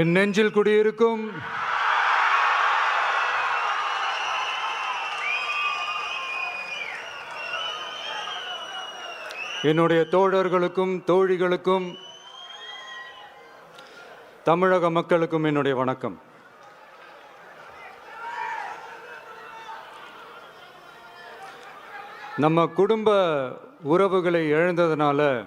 என் நெஞ்சில் குடியிருக்கும் என்னுடைய தோழர்களுக்கும் தோழிகளுக்கும் தமிழக மக்களுக்கும் என்னுடைய வணக்கம். நம்ம குடும்ப உறவுகளை இழந்ததுனால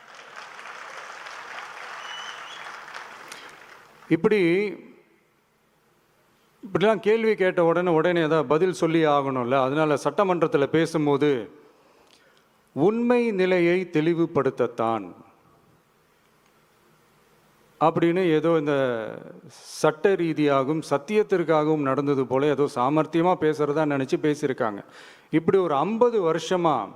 இப்படி இப்படிலாம் கேள்வி கேட்ட உடனே உடனே ஏதாவது பதில் சொல்லி ஆகணும்ல? அதனால் சட்டமன்றத்தில் பேசும்போது உண்மை நிலையை தெளிவுபடுத்தத்தான். அப்படின்னு ஏதோ இந்த சட்ட ரீதியாகவும் சத்தியத்திற்காகவும் நடந்தது போல ஏதோ சாமர்த்தியமாக பேசுகிறதா நினச்சி பேசியிருக்காங்க. இப்படி ஒரு ஐம்பது வருஷமாக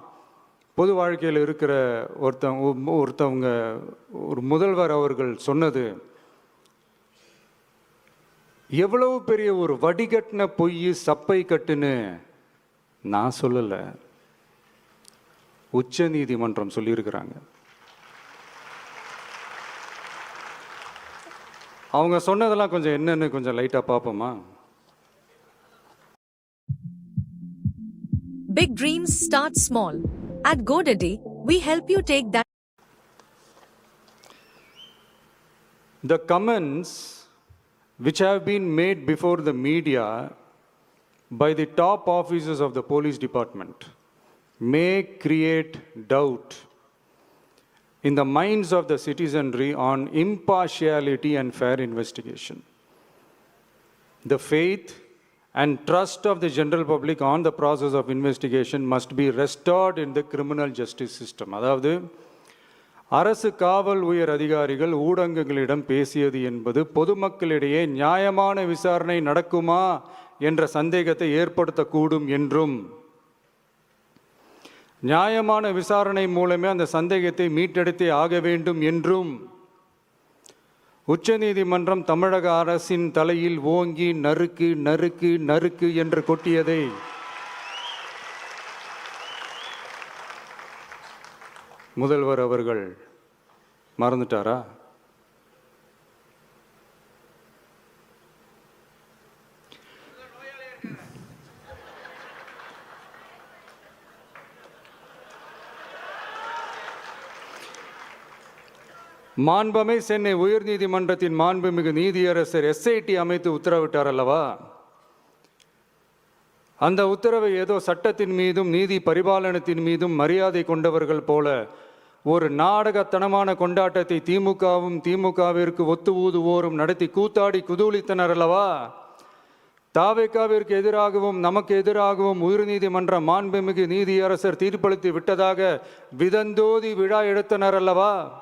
பொது வாழ்க்கையில் இருக்கிற ஒருத்தவங்க ஒருத்தவங்க ஒரு முதல்வர் அவர்கள் சொன்னது எவ்வளவு பெரிய ஒரு வடிகட்டின பொய் சப்பை கட்டுன்னு நான் சொல்லலை. உச்ச நீதிமன்றம் சொல்லியிருக்கிறாங்க. அவங்க சொன்னதெல்லாம் கொஞ்சம் என்னன்னு கொஞ்சம் லைட்டாக பார்ப்போமா? Big dreams start small. At GoDaddy, we help you take that. The comments which have been made before the media by the top officers of the police department may create doubt in the minds of the citizenry on impartiality and fair investigation. The faith and trust of the general public on the process of investigation must be restored in the criminal justice system. அதாவது அரசு காவல் உயர் அதிகாரிகள் ஊடகங்களிடம் பேசியது என்பது பொதுமக்களிடையே நியாயமான விசாரணை நடக்குமா என்ற சந்தேகத்தை ஏற்படுத்தக்கூடும் என்றும் நியாயமான விசாரணை மூலமே அந்த சந்தேகத்தை மீட்டெடுத்தே ஆக வேண்டும் என்றும் உச்சநீதிமன்றம் தமிழக அரசின் தலையில் ஓங்கி நறுக்கு நறுக்கு நறுக்கு என்று கொட்டியதை முதல்வர் அவர்கள் மறந்துட்டாரா? மாண்பமை சென்னை உயர்நீதிமன்றத்தின் மாண்புமிகு நீதியரசர் எஸ்ஐடி அமைத்து உத்தரவிட்டார் அல்லவா? அந்த உத்தரவை ஏதோ சட்டத்தின் மீதும் நீதி பரிபாலனத்தின் மீதும் மரியாதை கொண்டவர்கள் போல ஒரு நாடகத்தனமான கொண்டாட்டத்தை திமுகவும் திமுகவிற்கு ஒத்து ஊதுவோரும் நடத்தி கூத்தாடி குதூளித்தனர் அல்லவா? தாவேக்காவிற்கு எதிராகவும் நமக்கு எதிராகவும் உயர்நீதிமன்ற மாண்புமிகு நீதியரசர் தீர்ப்பளித்து விட்டதாக விதந்தோதி விழா எடுத்தனர் அல்லவா?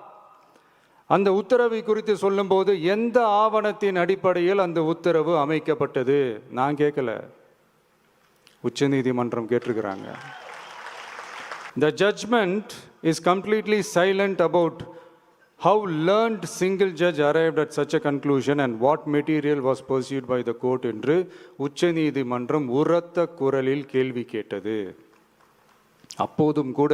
அந்த உத்தரவை குறித்து சொல்லும்போது எந்த ஆவணத்தின் அடிப்படையில் அந்த உத்தரவு அமைக்கப்பட்டது? நான் கேட்கல. உச்சநீதிமன்றம் கேட்டிருக்கிறாங்க the judgment is completely silent about how learned single judge arrived at such a conclusion and what material was perused by the court என்று உச்சநீதிமன்றம் உரத்த குரலில் கேள்வி கேட்டது அப்போதும் கூட